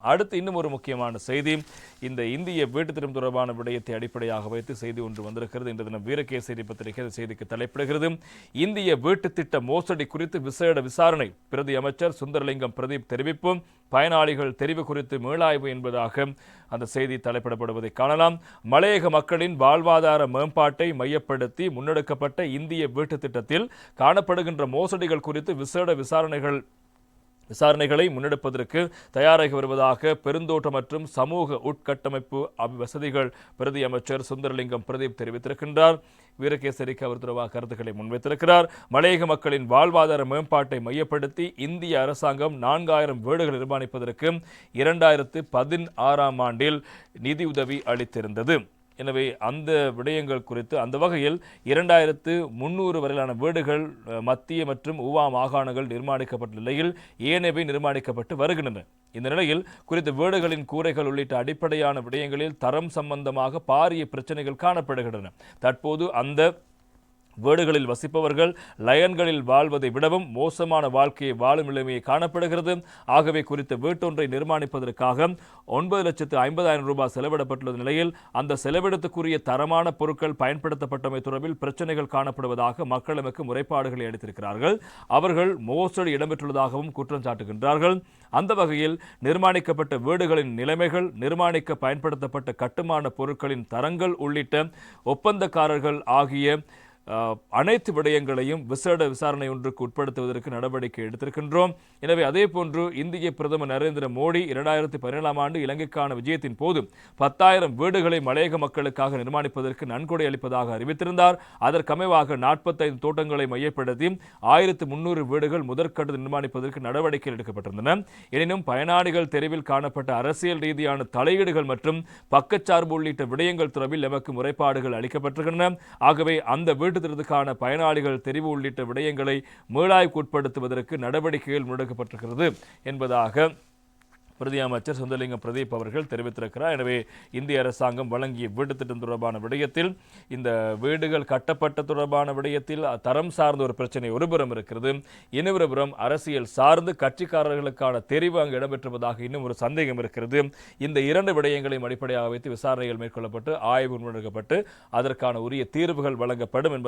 அடுத்து இன்னும் ஒரு முக்கியமான செய்தி. இந்த இந்திய வீட்டு திரும்ப தொடர்பான விடயத்தை அடிப்படையாக வைத்து செய்தி ஒன்று வந்திருக்கிறது. இன்று தினம் வீரகேசரி பத்திரிகை இந்த செய்திக்கு தலைப்பிடுகிறது. இந்திய வீட்டு திட்ட மோசடி குறித்து விசேட விசாரணை. பிரதி அமைச்சர் சுந்தரலிங்கம் பிரதீப் தெரிவிப்பும் பயனாளிகள் தெரிவு குறித்து மீளாய்வு என்பதாக அந்த செய்தி தலைப்பிடப்படுவதை காணலாம். மலையக மக்களின் வாழ்வாதார மேம்பாட்டை மையப்படுத்தி முன்னெடுக்கப்பட்ட இந்திய வீட்டு திட்டத்தில் காணப்படுகின்ற மோசடிகள் குறித்து விசேட விசாரணைகள் விசாரணைகளை முன்னெடுப்பதற்கு தயாராகி வருவதாக பெருந்தோட்ட மற்றும் சமூக உட்கட்டமைப்பு வசதிகள் பிரதி அமைச்சர் சுந்தரலிங்கம் பிரதீப் தெரிவித்திருக்கின்றார். வீரகேசரிக்கு அவர் தொடர்பாக கருத்துக்களை முன்வைத்திருக்கிறார். மலையக மக்களின் வாழ்வாதார மேம்பாட்டை மையப்படுத்தி இந்திய அரசாங்கம் நான்காயிரம் வீடுகள் நிர்மாணிப்பதற்கு இரண்டாயிரத்து பதினாறாம் ஆண்டில் நிதியுதவி அளித்திருந்தது. எனவே அந்த விடயங்கள் குறித்து அந்த வகையில் இரண்டாயிரத்து முன்னூறு வரையிலான வீடுகள் மத்திய மற்றும் ஊவா மாகாணங்கள் நிர்மாணிக்கப்பட்ட நிலையில் ஏனையவை நிர்மாணிக்கப்பட்டு வருகின்றன. இந்த நிலையில் குறித்த வீடுகளின் கூரைகள் உள்ளிட்ட அடிப்படையான விடயங்களில் தரம் சம்பந்தமாக பாரிய பிரச்சனைகள் காணப்படுகின்றன. தற்போது அந்த வீடுகளில் வசிப்பவர்கள் லயன்களில் வாழ்வதை விடவும் மோசமான வாழ்க்கையை வாழும் நிலைமையை காணப்படுகிறது. ஆகவே குறித்த வீட்டொன்றை நிர்மாணிப்பதற்காக ஒன்பது லட்சத்து ஐம்பதாயிரம் ரூபாய் செலவிடப்பட்டுள்ள நிலையில் அந்த செலவிடத்துக்குரிய தரமான பொருட்கள் பயன்படுத்தப்பட்டமை தொடர்பில் பிரச்சனைகள் காணப்படுவதாக மக்கள் எமக்கு முறைப்பாடுகளை அளித்திருக்கிறார்கள். அவர்கள் மோசடி இடம்பெற்றுள்ளதாகவும் குற்றம் சாட்டுகின்றார்கள். அந்த வகையில் நிர்மாணிக்கப்பட்ட வீடுகளின் நிலைமைகள் நிர்மாணிக்க பயன்படுத்தப்பட்ட கட்டுமான பொருட்களின் தரங்கள் உள்ளிட்ட ஒப்பந்தக்காரர்கள் ஆகிய அனைத்து விடயங்களையும் விசேட விசாரணை ஒன்றுக்கு உட்படுத்துவதற்கு நடவடிக்கை எடுத்திருக்கின்றோம். எனவே அதே போன்று இந்திய பிரதமர் நரேந்திர மோடி இரண்டாயிரத்தி பதினேழாம் ஆண்டு இலங்கைக்கான விஜயத்தின் போது பத்தாயிரம் வீடுகளை மலையக மக்களுக்காக நிர்மாணிப்பதற்கு நன்கொடை அளிப்பதாக அறிவித்திருந்தார். அதற்கமைவாக நாற்பத்தைந்து தோட்டங்களை மையப்படுத்தி ஆயிரத்து முன்னூறு வீடுகள் முதற்கட்டத்தில் நிர்மாணிப்பதற்கு நடவடிக்கை எடுக்கப்பட்டிருந்தன. எனினும் பயனாளிகள் தெருவில் காணப்பட்ட அரசியல் ரீதியான தலையீடுகள் மற்றும் பக்கச்சார்பு உள்ளிட்ட விடயங்கள் தொடர்பில் எமக்கு முறைப்பாடுகள் அளிக்கப்பட்டிருக்கின்றன. ஆகவே அந்த வீடு திட்டத்துக்கான பயனாளிகள் தெரிவு உள்ளிட்ட விடயங்களை மீளாய்வுக்குட்படுத்துவதற்கு நடவடிக்கைகள் முடக்கப்பட்டிருக்கிறது என்பதாக பிரதி அமைச்சர் சுந்தரலிங்கம் பிரதீப் அவர்கள் தெரிவித்திருக்கிறார். எனவே இந்திய அரசாங்கம் வழங்கிய வீடு திட்டம் தொடர்பான விடயத்தில் இந்த வீடுகள் கட்டப்பட்ட தொடர்பான விடயத்தில் தரம் சார்ந்த ஒரு பிரச்சனை ஒருபுறம் இருக்கிறது. இன்னொருபுறம் அரசியல் சார்ந்து கட்சிக்காரர்களுக்கான தெரிவு அங்கு இடம்பெற்றுவதாக இன்னும் ஒரு சந்தேகம் இருக்கிறது. இந்த இரண்டு விடயங்களையும் அடிப்படையாக வைத்து விசாரணைகள் மேற்கொள்ளப்பட்டு ஆய்வு முன்னெடுக்கப்பட்டு அதற்கான உரிய தீர்வுகள் வழங்கப்படும் என்பது